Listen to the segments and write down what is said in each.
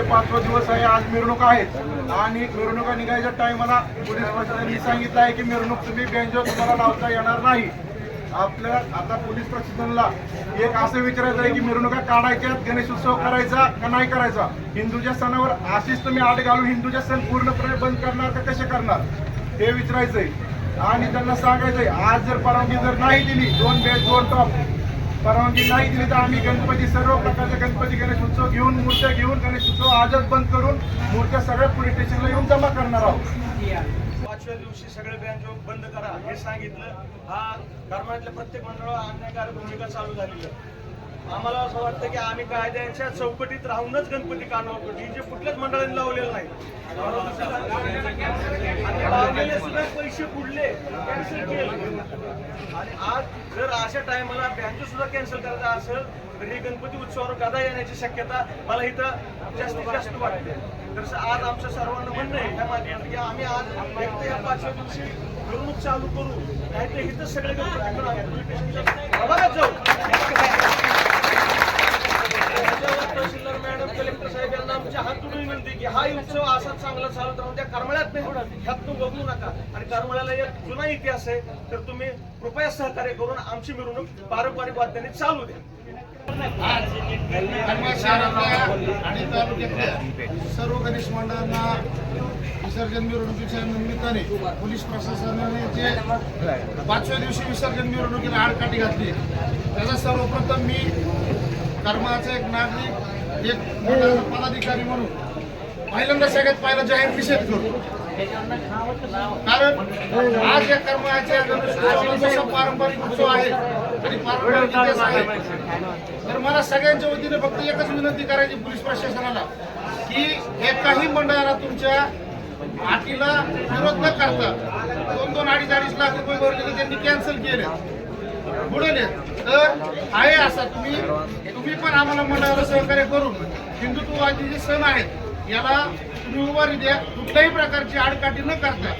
दसऱ्याचे पाचवा दिवस आहे आज मिरवणूक आहेत आणि मिरवणुका निघायच्या टायमाला पोलीस प्रशासनाने सांगितलं आहे की मिरवणूक तुम्ही बेंजो तुम्हाला लावता येणार नाही. आपल्या आता पोलीस प्रशासनाला एक असं विचारायचं आहे की मिरवणुका काढायच्या गणेश उत्सव करायचा का नाही करायचा? हिंदूच्या सणावर अशीच तुम्ही आड घालून हिंदूच्या सण पूर्णपणे बंद करणार का कसे करणार? हे विचारायचंय. आणि त्यांना सांगायचंय आज जर परवानगी जर नाही दिली दोन बेस दोन टॉप परवानगी नाही दिली तर आम्ही गणपती सर्व प्रकारचे गणपती गणेश उत्सव घेऊन मूर्त्या घेऊन गणेश उत्सव आजच बंद करून मूर्त्या सगळ्या पोलीस स्टेशनला येऊन जमा करणार आहोत. पाचव्या दिवशी सगळे बँक बंद करा हे सांगितलं. हा कर्मातल्या प्रत्येक मंडळावर अन्यायकारक भूमिका चालू झालेली आहे. आम्हाला असं वाटतं की आम्ही कायद्याच्या चौकटीत राहूनच गणपती कानावर जे कुठल्याच मंडळांनी लावलेलं नाही. आणि लावलेले सुद्धा पैसे बुडले कॅन्सल केले. आणि आज जर अशा टायमाला बँक सुद्धा कॅन्सल करायचं असेल तर हे गणपती उत्सवावर कदा येण्याची शक्यता मला इथं जास्तीत जास्त वाटते. तर आज आमच्या सर्वांना म्हणणं आहे त्या माध्यमात की आम्ही आज एक ते या पाचव्या दिवशी मिरवणूक चालू करू. नाही तर इथं सगळे गणपती पण आम्ही जाऊ. मॅडम कलेक्टर साहेब यांना आमच्या हातून विनंती की हा उत्सव असा चांगला चालत राहून त्या करमळ्यात नाही ह्यात तो बघू नका. आणि करमळ्याला एक जुना इतिहास आहे. तर तुम्ही कृपया सहकार्य करून आमची मिरवणूक पारंपरिक वाद्याने चालू द्या. करमाळ शहरातल्या आणि तालुक्यातल्या सर्व गणेश मंडळांना विसर्जन मिरवणुकीच्या निमित्ताने पोलीस प्रशासनाने जे पाचव्या दिवशी विसर्जन मिरवणुकीला आडकाठी घातली त्याचा सर्वप्रथम मी कर्माचा एक नागरिक एक मंडळाचा पदाधिकारी म्हणून. पहिल्यांदा सगळ्यात पहिला जाहीर निषेध करतो कारण आज या कर्माच्या जसा पारंपरिक उत्सव आहे आणि पारंपरिक इतिहास आहे. तर मला सगळ्यांच्या वतीने फक्त एकच विनंती करायची पोलीस प्रशासनाला की एकाही मंडळाला तुमच्या अटीला विरोध न करता दोन दोन अडीच अडीच लाख रुपये भरले त्यांनी कॅन्सल केले. बुडवले तर आहे असा तुम्ही तुम्ही पण आम्हाला मंडळाला सहकार्य करून हिंदुत्ववादी जे सण आहेत याला तुम्ही उभारी द्या. कुठल्याही प्रकारची आडकाठी न करता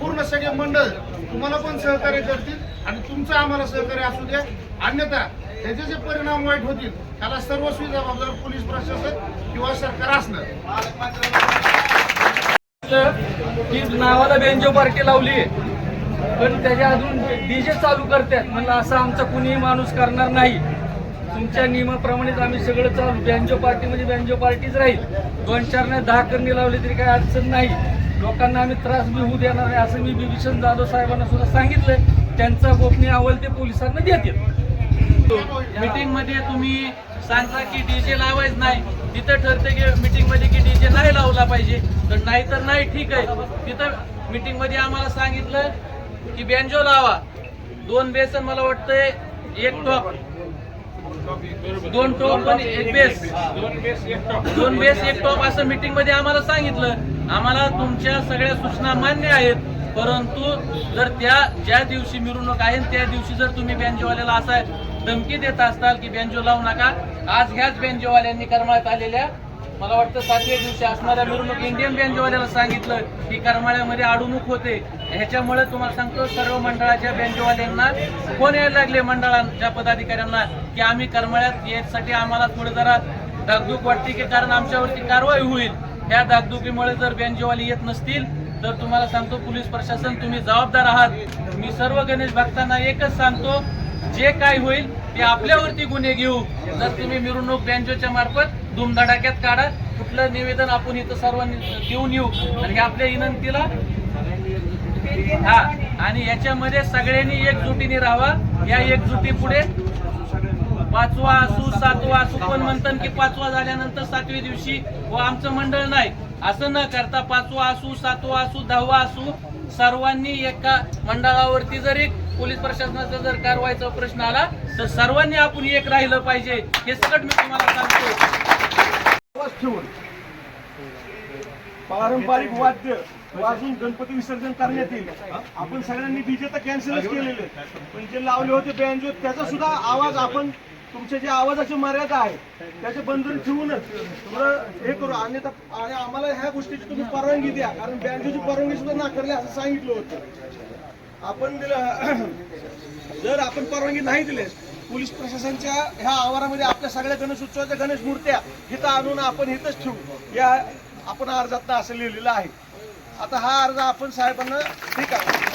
पूर्ण सगळे मंडळ तुम्हाला पण सहकार्य करतील आणि तुमचं आम्हाला सहकार्य असू द्या. अन्यथा त्याचे जे परिणाम वाईट होतील त्याला सर्वस्वी जबाबदार पोलीस प्रशासन किंवा सरकार असणार. नावाला बेंजो पार्टी लावली पण त्याच्या अजून डीजे चालू करतात. म्हणलं असं आमचा कुणीही माणूस करणार नाही. तुमच्या नियमाप्रमाणेच आम्ही सगळं चालू. बँजो पार्टी म्हणजे बँजो पार्टीच राहील. दोन चार नाही दहा करणी लावली तरी काही अडचण नाही. लोकांना आम्ही त्रास बी होऊ देणार नाही असं मी बिभीषण जाधव साहेबांना सुद्धा सांगितलं त्यांचा गोपनीय अहवाल ते पोलिसांना देतील. मीटिंगमध्ये तुम्ही सांगता की डीजे लावायच नाही. तिथं ठरते की मीटिंगमध्ये की डीजे नाही लावला पाहिजे. तर नाही तर नाही ठीक आहे. तिथं मीटिंगमध्ये आम्हाला सांगितलं की बेंजो लावा. दोन बेसन मला वाटतंय एक टॉप. दोन टॉप आणि एक बेस. दोन बेस एक टॉप असं मीटिंगमध्ये आम्हाला सांगितलं. आम्हाला तुमच्या सगळ्या सूचना मान्य आहेत. परंतु जर त्या ज्या दिवशी मिरवणूक आहे त्या दिवशी जर तुम्ही बँजोवाल्याला असा धमकी देत असताल की बँजो लावू नका आज ह्याच बँजोवाल्यांनी करण्यात आलेल्या मला वाटतं सातव्या दिवशी असणाऱ्या मिरवणूक इंडियन बँजोवाल्याला सांगितलं की करमाळ्यामध्ये अडवणूक होते. ह्याच्यामुळे तुम्हाला सांगतो सर्व मंडळाच्या बँजोवाल्यांना फोन यायला लागले मंडळाच्या पदाधिकाऱ्यांना की आम्ही करमाळ्यात यासाठी आम्हाला थोडं जरा धाकधूक वाटते की कारण आमच्यावरती कारवाई होईल. ह्या धाकधुकीमुळे जर बँजोवाले येत नसतील तर तुम्हाला सांगतो पोलीस प्रशासन तुम्ही जबाबदार आहात. मी सर्व गणेश भक्तांना एकच सांगतो जे काय होईल ते आपल्यावरती गुन्हे घेऊ. जर तुम्ही मिरवणूक बँजोच्या मार्फत धुमधडाक्यात काढा कुठलं निवेदन आपण इथं सर्वांनी देऊन येऊ. आणि आपल्या विनंतीला हा आणि याच्यामध्ये सगळ्यांनी एकजुटीने राहावा. या एकजुटी पुढे पाचवा असू सातवा असू पण म्हणतात की पाचवा झाल्यानंतर सातव्या दिवशी व आमचं मंडळ नाही. असं न करता पाचवा असू सातवा असू दहावा असू सर्वांनी एका मंडळावरती जरी पोलीस प्रशासनाचा जर कारवाईचा प्रश्न आला तर सर्वांनी आपण एक राहिलं पाहिजे. हे सगळं मी तुम्हाला सांगतो. ठेवून. पारंपरिक वाद्य वाजून गणपती विसर्जन करण्यात येईल. आपण सगळ्यांनी डीजे तर कॅन्सलच केलेले पण जे लावले होते बँजो त्याचा सुद्धा आवाज आपण तुमच्या जे आवाजाची मर्यादा आहे त्याचे बंधन ठेवूनच थोडं हे करू. अन्यथा आणि आम्हाला ह्या गोष्टीची तुम्ही परवानगी द्या. कारण बँजोची परवानगी सुद्धा नाकारली असं सांगितलं होतं. आपण दिलं जर आपण परवानगी नाही दिली पोलीस प्रशासनच्या ह्या आवारामध्ये आपल्या सगळ्या गणेश उत्सवाच्या गणेश मूर्त्या हिथं आणून आपण इथंच ठेवू. या आपण अर्जात असं लिहिलेलं आहे. आता हा अर्ज आपण साहेबांना ठीक आहे.